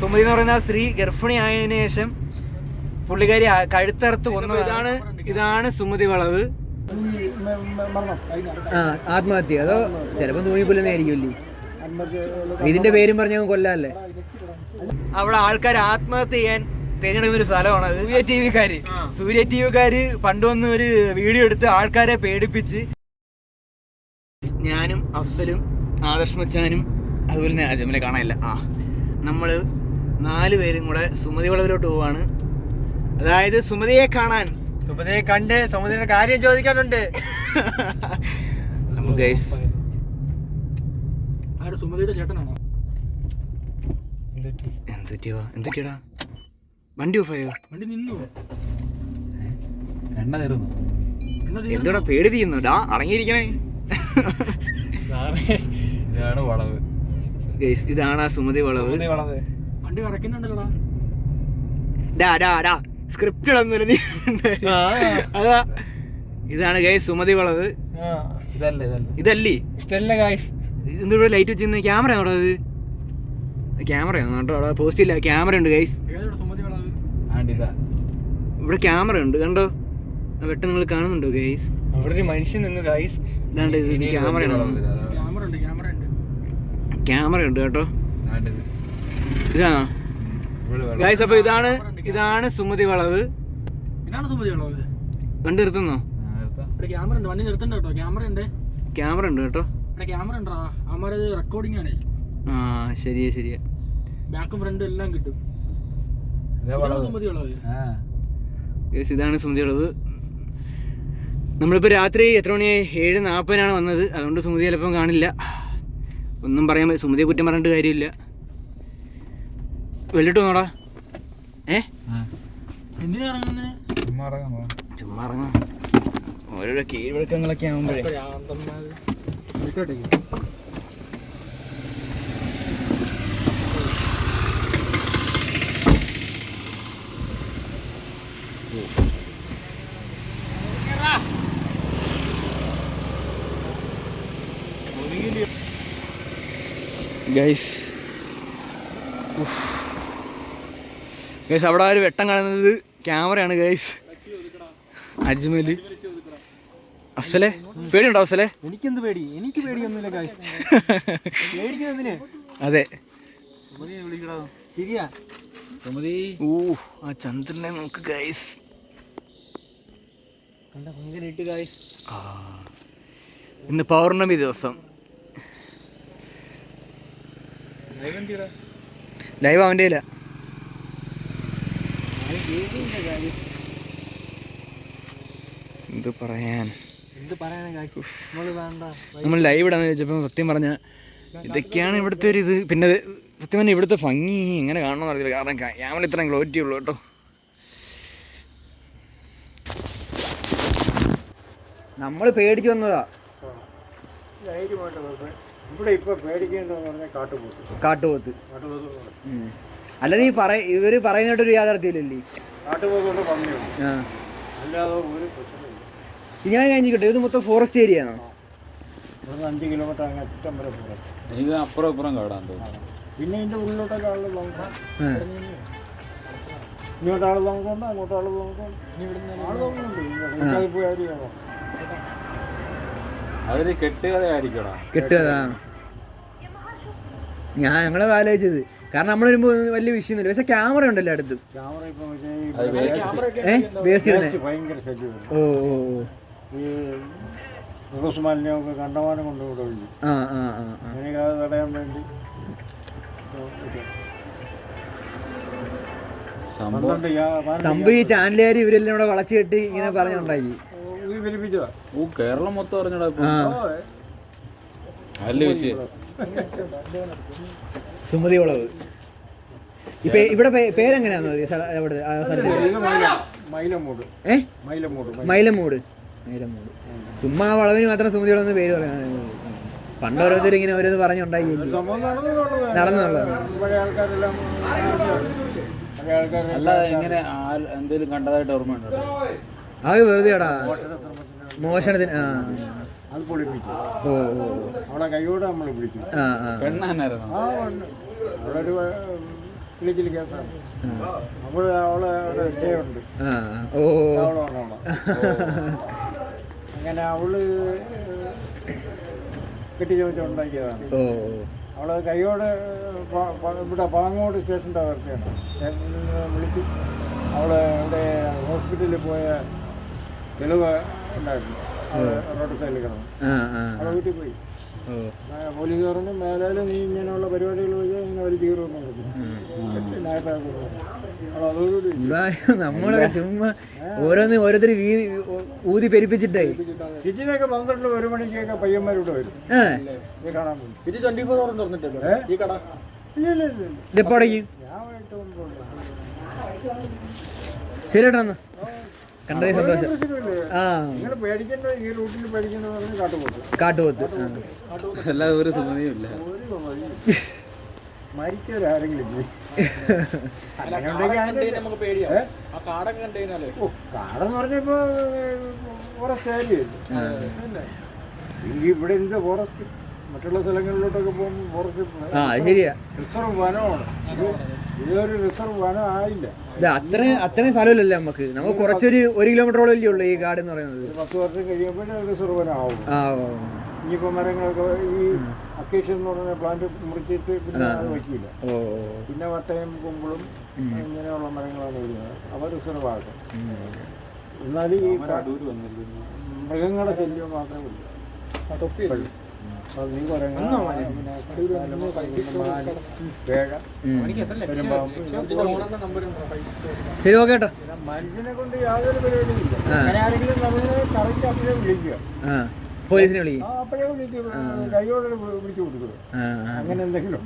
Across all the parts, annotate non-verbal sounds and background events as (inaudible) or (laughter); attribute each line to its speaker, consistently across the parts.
Speaker 1: സുമതി എന്ന് പറയുന്ന ആ സ്ത്രീ ഗർഭിണി ആയതിനു ശേഷം പുള്ളിക്കാരി കഴുത്തറത്ത് കൊന്നു ഇതാണ് ഇതാണ് സുമതി വളവ്. ആ ആത്മഹത്യ. അതോ ചിലപ്പോ തൂങ്ങിക്കൊല്ലുന്നതായിരിക്കുമല്ലേ ഇതിന്റെ പേരും പറഞ്ഞ കൊല്ലല്ലേ? അവിടെ ആൾക്കാർ ആത്മഹത്യ ചെയ്യാൻ തിരഞ്ഞെടുക്കുന്ന ഒരു സ്ഥലമാണ്. സൂര്യ ടി വിക്കാര് സൂര്യ ടി വിക്കാര് പണ്ട് വന്ന് ഒരു വീഡിയോ എടുത്ത് ആൾക്കാരെ പേടിപ്പിച്ച് ഞാനും അഫ്സലും ആദർശ് മച്ചാനും അതുപോലെ തന്നെ അജമലെ കാണാനില്ല. ആ നമ്മൾ നാല് പേരും കൂടെ സുമതി വളവിലോട്ട് പോവാണ്. അതായത് സുമതിയെ കാണാൻ.
Speaker 2: സുമതിയെ കണ്ട് സുമതിയുടെ കാര്യം ചോദിക്കാനുണ്ട്.
Speaker 1: നമുക്ക്
Speaker 3: സുമതിയുടെ ചേട്ടനാണോ?
Speaker 1: എന്തൊക്കെയാ എന്തൊക്കെയാടാ വണ്ടി ഓഫായോ
Speaker 3: വണ്ടി നിന്നു.
Speaker 2: എണ്ണ തരുന്നു
Speaker 3: എന്നാ തീർന്നു?
Speaker 1: എന്തോടാ പേടിപ്പിക്കുന്നു? ഡാ അടങ്ങിയിരിക്കണേ.
Speaker 2: ഇതാണ്. വളവ്.
Speaker 1: ഇതാണ് ആ സുമതി വളവ്.
Speaker 2: സുമതി വളവ്.
Speaker 3: വണ്ടി വിറയ്ക്കുന്നുണ്ടല്ലോടാ
Speaker 1: ഡാ ഡാ ഡാ സ്ക്രിപ്റ്റ് ഇടൊന്നുമില്ല നീ അതാ ഇതാണ് ഗൈസ് സുമതി വളത്
Speaker 2: ഇതല്ല ഇതല്ല
Speaker 1: ഇതല്ലേ
Speaker 2: ഇതല്ല ഗായ്സ്
Speaker 1: എന്തുകൂടെ ലൈറ്റ് വെച്ചിരുന്ന ക്യാമറ ആണോ അത് ക്യാമറ അവിടെ പോസ്റ്റ് ഇല്ല ക്യാമറ ഉണ്ട് ഗൈസ് ഇവിടെ ക്യാമറ ഉണ്ട് കണ്ടോ വെട്ടം നിങ്ങൾ കാണുന്നുണ്ടോ ഗൈസ്
Speaker 2: അവിടെ ഒരു മനുഷ്യൻ നിന്ന് ഗായ്സ്
Speaker 1: ഇതാണ്ട് ഇത് ക്യാമറ ആണ്
Speaker 3: ക്യാമറ ഉണ്ട് ക്യാമറ ഉണ്ട്
Speaker 1: ക്യാമറ ഉണ്ട് കേട്ടോ ഇതാണോ. ഗൈസ് അപ്പൊ ഇതാണ് ഇതാണ് സുമതി വളവ്.
Speaker 3: ഇതാണ് സുമതി വളവ്.
Speaker 1: വണ്ടി നിർത്തുന്നോ?
Speaker 3: ക്യാമറ ഉണ്ട് വണ്ടി നിർത്തണ്ട കേട്ടോ. ക്യാമറ ഉണ്ട്.
Speaker 1: ക്യാമറ ഉണ്ട് കേട്ടോ.
Speaker 3: ക്യാമറ ഉണ്ടോ അമ്മ റെക്കോർഡിംഗ് ആണേ.
Speaker 1: ആ ശരിയാ ശരിയാ.
Speaker 3: ബാക്കും ഫ്രണ്ടും എല്ലാം കിട്ടും. ഇതാണ് സുമതി വളവ്.
Speaker 1: നമ്മളിപ്പോൾ രാത്രി എത്ര മണിയായി ഏഴ് നാൽപ്പതിനാണ് വന്നത്. അതുകൊണ്ട് സുമതി ചിലപ്പം കാണില്ല. ഒന്നും പറയാൻ സുമതിയെ കുറ്റം പറഞ്ഞിട്ട് കാര്യമില്ല. വെള്ളിട്ട് വന്നോടാ ഏ ചുമ്മാ ഇറങ്ങാം. ഓരോരോ കീഴ്വഴക്കങ്ങളൊക്കെ ആകുമ്പോഴേ ഗൈസ്. ഗൈസ് അവിടെ ആ ഒരു വെട്ടം കാണുന്നത് ക്യാമറയാണ് ഗൈസ് അജ്മൽ. അഫ്സലെ പേടിയുണ്ടോ അഫ്സലെ?
Speaker 2: എനിക്കെന്ത് പേടി? എനിക്ക് പേടിയൊന്നുമില്ല ഗൈസ് (laughs) പേടിക്കുന്നതിന്.
Speaker 1: അതെ. ഊ ആ ചന്ദ്രനെ നമുക്ക് ഗൈസ്
Speaker 2: കണ്ട ഭയങ്കര ഇട്ട് ഗായ്സ്
Speaker 1: ആ. ഇന്ന് പൗർണമി ദിവസം. ലൈവ് അവന്റെ ഇല്ല എന്ത് പറയാൻ? നമ്മൾ ലൈവ് ഇടാന്ന് ചോദിച്ചപ്പോൾ സത്യം പറഞ്ഞ ഇതൊക്കെയാണ് ഇവിടുത്തെ ഒരു ഇത്. പിന്നെ സത്യം പറഞ്ഞാൽ ഇവിടുത്തെ ഭംഗി എങ്ങനെ കാണണമെന്ന് അറിയില്ല കാരണം ക്യാമറ ഇത്രയും ക്ലോരിറ്റി ഉള്ളൂ കേട്ടോ. നമ്മൾ പേടിച്ചു വന്നതാ.
Speaker 2: ഇവിടെ ഇപ്പൊ പേടിക്കേണ്ടതെന്ന് പറഞ്ഞാൽ കാട്ടുപോത്ത്.
Speaker 1: കാട്ടുപോത്ത്.
Speaker 2: കാട്ടുപോത്ത്.
Speaker 1: അല്ലാതെ ഈ പറ യാഥാർത്ഥ്യമില്ലല്ലേ?
Speaker 2: അല്ലാതെ ഒരു പ്രശ്നമില്ല
Speaker 1: ഞാൻ കഴിഞ്ഞിട്ടെ ഇത് മൊത്തം ഫോറസ്റ്റ് ഏരിയ ആണോ?
Speaker 2: അഞ്ച് കിലോമീറ്റർ അങ്ങ് അറ്റം വരെ
Speaker 4: അപ്പുറം ഇപ്പുറം കാടാൻ തോന്നുന്നു.
Speaker 2: പിന്നെ ഇതിന്റെ ഉള്ളിലോട്ടൊക്കെ ആൾ നോക്കാം ഇങ്ങോട്ട് ആൾ നോക്കുന്നുണ്ട് അങ്ങോട്ട് ആൾ നോക്കുന്നുണ്ട് ആൾ നോക്കുന്നുണ്ട് പോയി ആരെയാണോ
Speaker 4: അവർ കെട്ടുകഥയായിരിക്കടാ.
Speaker 1: കിട്ടുകതാ ഞാൻ ഞങ്ങളെ ആലോചിച്ചത് കാരണം നമ്മൾ വരുമ്പോൾ വലിയ വിഷയമൊന്നുമില്ല പക്ഷെ ക്യാമറ ഉണ്ടല്ലോ അടുത്ത്.
Speaker 2: ക്യാമറ ഇപ്പൊ
Speaker 4: അത്
Speaker 2: മറ്റേ
Speaker 1: ഏ? വേസ്റ്റ് ഓ ഓ
Speaker 2: മാലിന്യമൊക്കെ കണ്ടമാനം കൊണ്ട് ഇവിടെ തടയാൻ വേണ്ടി.
Speaker 4: സംഭവം
Speaker 1: ഈ ചാനലുകാർ ഇവരെല്ലാം ഇവിടെ വളച്ചു കെട്ടി ഇങ്ങനെ
Speaker 2: പറഞ്ഞുണ്ടായി
Speaker 4: ഓ കേരളം മൊത്തം അറിഞ്ഞടാ. നല്ല വിഷയം.
Speaker 1: സുമതി വളവ് ഇപ്പൊ ഇവിടെ പേ- പേരെങ്ങനെയാണോ അവിടെ ആ
Speaker 2: മൈലമൂട്. മൈലമൂട് മൈല-
Speaker 1: മൈലമൂട്. മൈലമൂട്. ചുമ്മാ വളവിന് മാത്രം സുമതി വളവെന്ന് പേര് പറയാൻ പണ്ട് ഓരോരുത്തർ ഇങ്ങനെ ഓരോന്ന്
Speaker 2: പറഞ്ഞുണ്ടായി. നടന്നുള്ളത്
Speaker 4: അല്ല എങ്ങനെ ആ- എന്തേലും കണ്ടതായിട്ട് ഓർമ്മയുണ്ടോ?
Speaker 1: അത് വെറുതെയാടാ. മോഷണത്തിന് ആ.
Speaker 2: അത് പൊളിപ്പിച്ചു.
Speaker 1: ഓ.
Speaker 2: അവളെ കൈയോടെ നമ്മൾ പിടിച്ചു.
Speaker 1: ആ ആ
Speaker 4: പെണ്ണായിരുന്നു
Speaker 2: ആ ഉണ്ട്. അവിടെ ഒരു വിളിച്ചിൽ കേസാണ്. അപ്പോൾ അവളെ അവിടെ സ്റ്റേ ഉണ്ട്.
Speaker 1: ആ ഓ.
Speaker 2: അവളാണ് അവളെ അങ്ങനെ അവൾ കെട്ടി ചോദിച്ച് ഉണ്ടാക്കിയതാണ്
Speaker 1: ഓ.
Speaker 2: അവളെ കൈയോട് ഇവിടെ പാങ്ങോട് സ്റ്റേഷന്റെ അവർക്കാണ് സ്റ്റേഷനിൽ നിന്ന് വിളിച്ച് അവളെ ഇവിടെ ഹോസ്പിറ്റലിൽ പോയ തെളിവ് ഉണ്ടായിരുന്നു. റോഡ് സൈഡിൽ കിടന്നു
Speaker 1: ആ ആ.
Speaker 2: അവളെ വീട്ടിൽ പോയി.
Speaker 1: ഓ.
Speaker 2: ആ, പോലീസ് പറഞ്ഞു മേലാലും നീ ഇങ്ങനെയുള്ള പരിപാടികൾ വെച്ച് ഇങ്ങനെ ഒരു തീർന്നു അതോടുകൂടി
Speaker 1: നമ്മളൊക്കെ ചുമ്മാ ഓരോന്ന് ഓരോരുത്തർ വീതി ഊതി പെരുപ്പിച്ചിട്ടേ.
Speaker 2: കിച്ചിനൊക്കെ പന്ത്രണ്ട് ഒരു മണിക്കൊക്കെ പയ്യന്മാരിവിടെ വരും. ഇപ്പൊ കാണാൻ
Speaker 3: ഇത് ട്വന്റി ഫോർ അവർ തുറന്നിട്ടേ ഈ കട?
Speaker 2: ഇല്ല ഇല്ല
Speaker 1: ശരി ഏട്ടാ എന്നാ. കണ്ടതിൽ സന്തോഷം. ആ. കാട്ടുപോത്ത്.
Speaker 4: അല്ലാതെ ഒരു സുമതിയും ഇല്ല.
Speaker 2: കാടെന്ന് പറഞ്ഞപ്പോ ഫോറസ്റ്റ് ഇവിടെ എന്ത് ഫോറസ്റ്റ് മറ്റുള്ള സ്ഥലങ്ങളിലോട്ടൊക്കെ പോകുമ്പോൾ ഫോറസ്റ്റ്
Speaker 1: ശരിയാ.
Speaker 2: റിസർവ് വനമാണ്. ഇതൊരു റിസർവ് വനം ആയില്ല.
Speaker 1: ഇത് അത്ര അത്രയും സ്ഥലമില്ലല്ലേ നമുക്ക് നമുക്ക് കുറച്ചൊരു ഒരു കിലോമീറ്ററോളം അല്ലേ ഉള്ളൂ ഈ കാട് എന്ന് പറയുന്നത്.
Speaker 2: ഒരു പത്ത് വർഷം കഴിയുമ്പോൾ റിസർവ് വനം ആവും.
Speaker 1: ആ ഓ.
Speaker 2: ഇനിയിപ്പോൾ മരങ്ങളൊക്കെ ഈ അക്കേഷ്യ എന്ന് പറഞ്ഞ പ്ലാന്റ് മുറിച്ചിട്ട് പിന്നെ അത് വയ്ക്കില്ല.
Speaker 1: ഓ
Speaker 2: പിന്നെ വട്ടയും കുമ്പിളും ഇങ്ങനെയുള്ള മരങ്ങളാണ് വരുന്നത്. അവ റിസർവ് ആക്കും. എന്നാലും ഈ മൃഗങ്ങളുടെ ശല്യം മാത്രമേ ഉള്ളൂ. അത് കുരങ്ങ, പിന്നെ മാന്, വേഴ,
Speaker 1: ശരി ഓക്കെ
Speaker 2: മനുഷ്യനെ കൊണ്ട് യാതൊരു പരിപാടിയില്ല അങ്ങനെ ആരെങ്കിലും നമ്മളെ കറക്റ്റ് അപ്പോഴേ വിളിക്കുക
Speaker 1: ആ പോലീസിനെ വിളിക്കും
Speaker 2: അപ്പോഴേ വിളിക്കുക കൈയോടെ വിളിച്ചു കൊടുക്കുക. അങ്ങനെ എന്തെങ്കിലും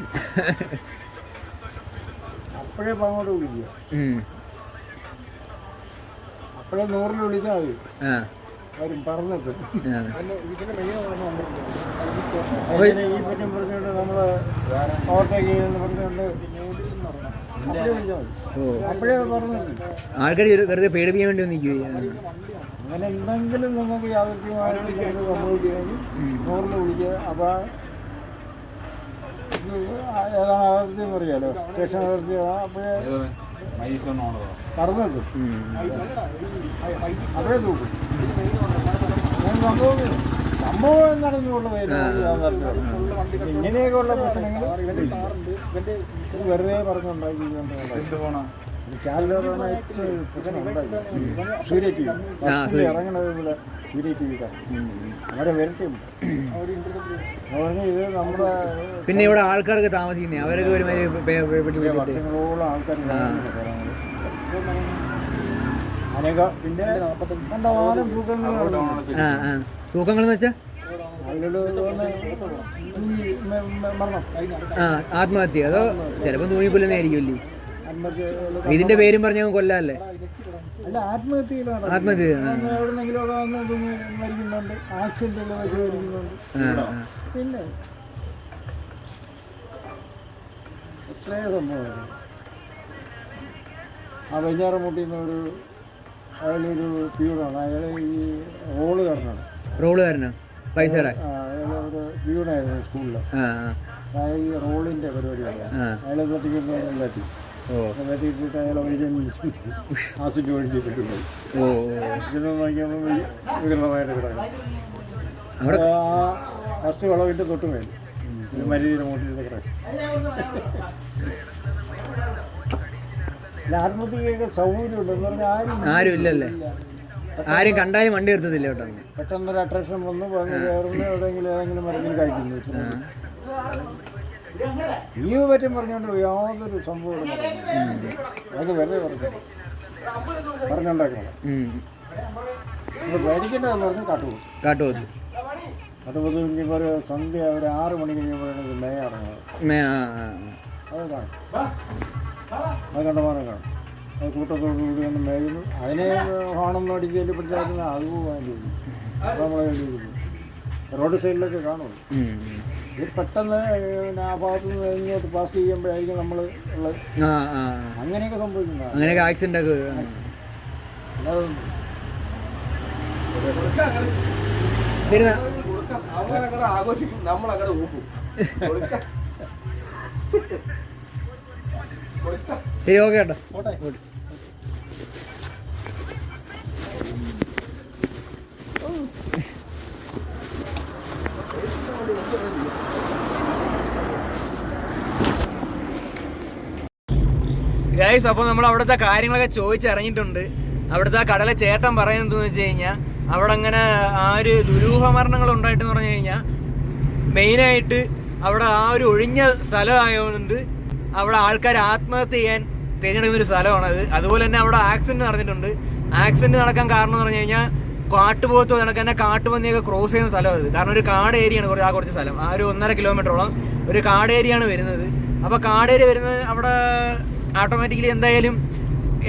Speaker 2: അപ്പോഴേ അങ്ങോട്ട് വിളിക്കുക. അപ്പോഴേ നൂറിൽ വിളിച്ചാൽ മതി ഈ പറ്റും പറഞ്ഞുകൊണ്ട് നമ്മൾ ഓവർടേക്ക് ചെയ്യുമെന്ന് പറഞ്ഞുകൊണ്ട് അപ്പോഴേ വിളിച്ചാൽ അപ്പോഴേ അത് പറഞ്ഞു
Speaker 1: ആൾക്കാർ വെറുതെ പേടിപ്പിക്കാൻ വേണ്ടി നിൽക്കുകയാണ്
Speaker 2: അങ്ങനെ എന്തെങ്കിലും നമുക്ക് യാദൃശ്യമായിട്ട് സംഭവിക്കുകയാണെങ്കിൽ നൂറിൽ വിളിക്കുക. അപ്പോൾ ഏതാണ് അതിർത്തി എന്ന് പറയാലോ സ്റ്റേഷൻ അതിർത്തി അപ്പോഴേ തൂക്കും അങ്ങനെ സംഭവം സംഭവം ഇങ്ങനെയൊക്കെ ഉള്ള പ്രശ്നങ്ങൾ വെറുതെ പറഞ്ഞുണ്ടാക്കി ചാനലുകളാണ് ഏറ്റവും പ്രശ്നം ഉണ്ടാക്കി സൂര്യ ടി വി. ഇറങ്ങണത് ഇവിടെ സൂര്യ ടി വി അവരെ വരട്ടും പറഞ്ഞ ഇത് നമ്മുടെ
Speaker 1: പിന്നെ ഇവിടെ ആൾക്കാർക്ക് താമസിക്കുന്നേ? അവരൊക്കെ ഒരു
Speaker 2: വർഷങ്ങളോളം ആൾക്കാർ പിന്നെ തൂക്കങ്ങൾ
Speaker 1: എന്ന് ആത്മഹത്യ. അതോ ചിലപ്പോൾ തൂങ്ങിക്കൊല്ലുന്നതായിരിക്കുമല്ലേ ഇതിന്റെ പേരും പറഞ്ഞ കൊല്ലാല്ലേ? ആത്മഹത്യ.
Speaker 2: പിന്നെ എത്രയോ സംഭവം. ആ വെഞ്ഞാറമൂട്ടിൽ നിന്ന് ഒരു അയാളൊരു പ്യൂണാണ് അയാൾ ഈ റോളുകാരനാണ്
Speaker 1: റോളുകാരനാ പൈസ
Speaker 2: ഒരു പ്യൂണായിരുന്നു സ്കൂളിൽ അയാൾ ഈ റോളിന്റെ പരിപാടിയാണ്
Speaker 1: അയാൾ
Speaker 2: അയാളെ തട്ടിക്കൊന്നും തട്ടി
Speaker 1: ഓ
Speaker 2: തട്ടിയിട്ടിട്ട് അയാളെ വഴി ആസിഡ് ഒഴിച്ചിട്ട് പോയി
Speaker 1: ഓ ഓ.
Speaker 2: ഇതൊന്നും നോക്കിയപ്പോൾ വികൃതമായിട്ട് കിടക്കണം
Speaker 1: അവിടെ
Speaker 2: ആ ഫസ്റ്റ് വളവിന്റെ തൊട്ട് മേൽ മരുതിയുടെ മൂട്ടിലത്തെ ക്രാഷ് പറഞ്ഞാൽ ആരും
Speaker 1: ആരും ഇല്ലല്ലേ? ആരും കണ്ടാലും വണ്ടി നിർത്തത്തില്ല കേട്ടോ. പെട്ടെന്ന്
Speaker 2: പെട്ടെന്നൊരു അട്രാക്ഷൻ വന്ന് കയറുന്നു എവിടെയെങ്കിലും ഏതെങ്കിലും മരുന്നിൽ കഴിക്കുന്നു ഈ പറ്റും പറഞ്ഞുകൊണ്ട് യാതൊരു സംഭവം ഇവിടെ നടക്കുന്നില്ല. അത് വെറുതെ പറഞ്ഞു. പറഞ്ഞുണ്ടാക്കണം.
Speaker 1: ഉം.
Speaker 2: നമ്മൾ പേടിക്കേണ്ടതെന്ന് പറഞ്ഞ് കാട്ടുപോകും
Speaker 1: കാട്ടുപോത്ത്
Speaker 2: കാട്ടുപോകും ഇനിയിപ്പോൾ ഒരു സന്ധ്യ ഒരു ആറ് മണി കഴിയുമ്പോഴാണ് മേ ഇറങ്ങുന്നത്
Speaker 1: മേ.
Speaker 2: അത് കാണും അത് കണ്ടമാനം കാണും. അത് കൂട്ടത്തോടു കൂടി ഒന്ന് മേയുന്നു. അതിനെ ഹോണൊന്നും അടിച്ച് ചെല്ലിപ്പിടിച്ചാൽ അത് പോകാൻ നമ്മളെ റോഡ് സൈഡിലൊക്കെ കാണും.
Speaker 1: ഉം, ഉം.
Speaker 2: ഇത് പെട്ടെന്ന് പിന്നെ ആ ഭാഗത്ത് നിന്ന് ഇങ്ങോട്ട് പാസ് ചെയ്യുമ്പോഴായിരിക്കും നമ്മൾ ഉള്ളത്. അങ്ങനെയൊക്കെ സംഭവിക്കുന്നത്
Speaker 1: അങ്ങനെയൊക്കെ ആക്സിഡന്റ് ഒക്കെ ശരി.
Speaker 3: അവരങ്ങടെ ആഘോഷിക്കും. നമ്മളങ്ങടെ ഊപ്പും (laughs)
Speaker 1: ശരി ഓക്കെ കേട്ടോ. ഗൈസ് അപ്പോൾ നമ്മൾ അവിടുത്തെ കാര്യങ്ങളൊക്കെ ചോദിച്ചറിഞ്ഞിട്ടുണ്ട്. അവിടുത്തെ ആ കടലെ ചേട്ടൻ പറയുന്നത് എന്താണെന്ന് വെച്ച് കഴിഞ്ഞാൽ അവിടെ അങ്ങനെ ആ ഒരു ദുരൂഹ മരണങ്ങൾ ഉണ്ടായിട്ടെന്ന് പറഞ്ഞു കഴിഞ്ഞാൽ മെയിനായിട്ട് അവിടെ ആ ഒരു ഒഴിഞ്ഞ സ്ഥലമായതുകൊണ്ട് അവിടെ ആൾക്കാർ ആത്മഹത്യ ചെയ്യാൻ തിരഞ്ഞെടുക്കുന്ന ഒരു സ്ഥലമാണ് അത്. അതുപോലെ തന്നെ അവിടെ ആക്സിഡന്റ് നടന്നിട്ടുണ്ട്. ആക്സിഡന്റ് നടക്കാൻ കാരണം എന്ന് പറഞ്ഞു കഴിഞ്ഞാൽ കാട്ടുപോകത്ത് നടക്കാൻ തന്നെ കാട്ടുപന്നിയൊക്കെ ക്രോസ് ചെയ്യുന്ന സ്ഥലമാണ് അത്. കാരണം ഒരു കാട് ഏരിയയാണ് കുറച്ച് ആ കുറച്ച് സ്ഥലം. ആ ഒരു ഒന്നര കിലോമീറ്ററോളം ഒരു കാട് ഏരിയയാണ് വരുന്നത്. അപ്പോൾ കാട് ഏരിയ വരുന്നത് അവിടെ ഓട്ടോമാറ്റിക്കലി എന്തായാലും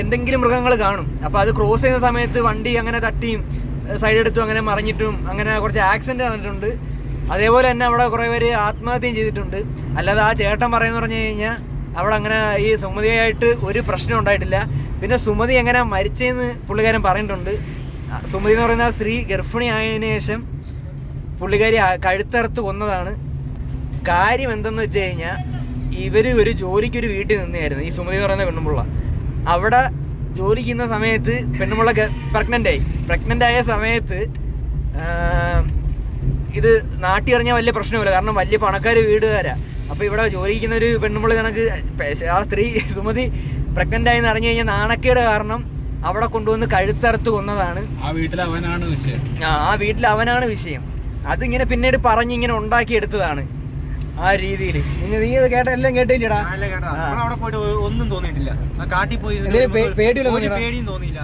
Speaker 1: എന്തെങ്കിലും മൃഗങ്ങൾ കാണും. അപ്പോൾ അത് ക്രോസ് ചെയ്യുന്ന സമയത്ത് വണ്ടി അങ്ങനെ തട്ടിയും സൈഡ് എടുത്തും അങ്ങനെ മറിഞ്ഞിട്ടും അങ്ങനെ കുറച്ച് ആക്സിഡന്റ് നടന്നിട്ടുണ്ട്. അതേപോലെ തന്നെ അവിടെ കുറേ പേര് ആത്മഹത്യയും ചെയ്തിട്ടുണ്ട്. അല്ലാതെ ആ ചേട്ടൻ പറയുന്നത് പറഞ്ഞു കഴിഞ്ഞാൽ അവിടെ അങ്ങനെ ഈ സുമതിയായിട്ട് ഒരു പ്രശ്നം ഉണ്ടായിട്ടില്ല. പിന്നെ സുമതി എങ്ങനെ മരിച്ചേന്ന് പുള്ളിക്കാരൻ പറഞ്ഞിട്ടുണ്ട്. സുമതി എന്ന് പറയുന്ന സ്ത്രീ ഗർഭിണി ആയതിനു ശേഷം പുള്ളിക്കാരി കഴുത്തറുത്ത് കൊന്നതാണ്. കാര്യം എന്തെന്ന് വെച്ച് കഴിഞ്ഞാൽ ഇവർ ഒരു ജോലിക്ക് ഒരു വീട്ടിൽ നിന്നായിരുന്നു ഈ സുമതി എന്ന് പറയുന്ന പെണ്ണുമുള്ള. അവിടെ ജോലിക്ക് നിന്ന സമയത്ത് പെണ്ണുമുള്ള പ്രഗ്നന്റ് ആയി. പ്രഗ്നന്റ് ആയ സമയത്ത് ഇത് നാട്ടിൽ ഇറങ്ങിയാൽ വലിയ പ്രശ്നമില്ല. കാരണം വലിയ പണക്കാർ വീടുകാരാ. അപ്പോൾ ഇവിടെ ജോലിക്കുന്ന ഒരു പെണ്ണുമ്പോൾ കണക്ക് ആ സ്ത്രീ സുമതി പ്രഗ്നന്റ് ആയെന്ന് അറിഞ്ഞു കഴിഞ്ഞാൽ നാണക്കേട് കാരണം അവിടെ കൊണ്ടുവന്ന് കഴുത്തറുത്ത് കൊന്നതാണ്.
Speaker 4: ആ വീട്ടിൽ അവനാണ് വിഷയം.
Speaker 1: ആ ആ വീട്ടിൽ അവനാണ് വിഷയം. അതിങ്ങനെ പിന്നീട് പറഞ്ഞിങ്ങനെ ഉണ്ടാക്കിയെടുത്തതാണ് ആ രീതിയിൽ നിങ്ങൾ നീ അത് കേട്ട എല്ലാം കേട്ടില്ലടാ?
Speaker 3: അവിടെ പോയിട്ട് ഒന്നും തോന്നിയിട്ടില്ല. കാട്ടി കാട്ടിൽ പോയി? പേടിയും തോന്നിയില്ല.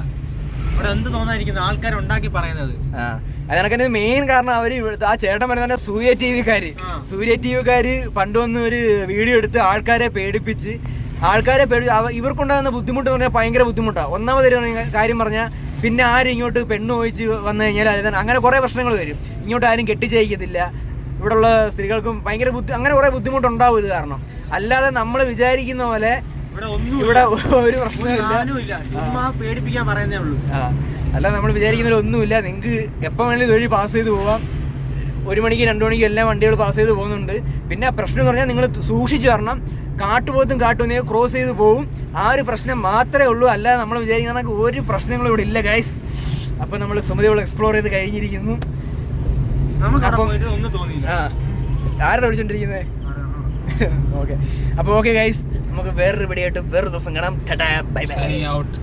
Speaker 3: ഇവിടെ എന്ത് തോന്നാതിരിക്കുന്ന? ആൾക്കാരുണ്ടാക്കി പറയുന്നത്.
Speaker 1: ആ അതിനൊക്കെ മെയിൻ കാരണം അവർ ഇവിടുത്തെ ആ ചേട്ടൻ പറയുന്ന സൂര്യ ടി വിക്കാര്. സൂര്യ ടി വിക്കാര് പണ്ട് വന്ന് ഒരു വീഡിയോ എടുത്ത് ആൾക്കാരെ പേടിപ്പിച്ച് ആൾക്കാരെ പേടി അവ- ഇവർക്കുണ്ടാകുന്ന ബുദ്ധിമുട്ട് എന്ന് പറഞ്ഞാൽ ഭയങ്കര ബുദ്ധിമുട്ടാണ് ഒന്നാമതൊരു കാര്യം പറഞ്ഞാൽ പിന്നെ ആരും ഇങ്ങോട്ട് പെണ്ണ് ഒഴിച്ച് വന്നു കഴിഞ്ഞാൽ അതായത് അങ്ങനെ കുറേ പ്രശ്നങ്ങൾ വരും. ഇങ്ങോട്ട് ആരും കെട്ടിച്ചയക്കത്തില്ല. ഇവിടെയുള്ള സ്ത്രീകൾക്കും ഭയങ്കര ബുദ്ധി അങ്ങനെ കുറേ ബുദ്ധിമുട്ടുണ്ടാവും ഇത് കാരണം. അല്ലാതെ നമ്മൾ വിചാരിക്കുന്ന പോലെ
Speaker 3: ഇവിടെ
Speaker 1: ഒരു പ്രശ്നമില്ല
Speaker 3: പേടിപ്പിക്കാൻ പറയുന്നേ ഉള്ളൂ.
Speaker 1: അല്ല നമ്മൾ വിചാരിക്കുന്നതിൽ ഒന്നുമില്ല. നിങ്ങൾക്ക് എപ്പോൾ വേണമെങ്കിലും ഇതുവഴി പാസ് ചെയ്ത് പോവാം. ഒരു മണിക്ക് രണ്ട് മണിക്ക് എല്ലാ വണ്ടികൾ പാസ് ചെയ്ത് പോകുന്നുണ്ട്. പിന്നെ പ്രശ്നം എന്ന് പറഞ്ഞാൽ നിങ്ങൾ സൂക്ഷിച്ചു വരണം. കാട്ടുപോത്തും കാട്ടുപോത്തും ക്രോസ് ചെയ്ത് പോകും ആ ഒരു പ്രശ്നം മാത്രമേ ഉള്ളൂ. അല്ലാതെ നമ്മൾ വിചാരിക്കുന്ന കണക്ക് ഒരു പ്രശ്നങ്ങളും ഇവിടെ ഇല്ല ഗൈസ് അപ്പോൾ നമ്മൾ സുമതിയോട് എക്സ്പ്ലോർ ചെയ്ത് കഴിഞ്ഞിരിക്കുന്നു.
Speaker 3: നമുക്ക്
Speaker 1: അപ്പം- ആരുടെ വിളിച്ചോണ്ടിരിക്കുന്നത് ഓക്കെ അപ്പോൾ ഓക്കെ ഗൈസ് നമുക്ക് വേറൊരു പിടിയായിട്ട് വേറൊരു ദിവസം കാണാം. Bye bye
Speaker 4: out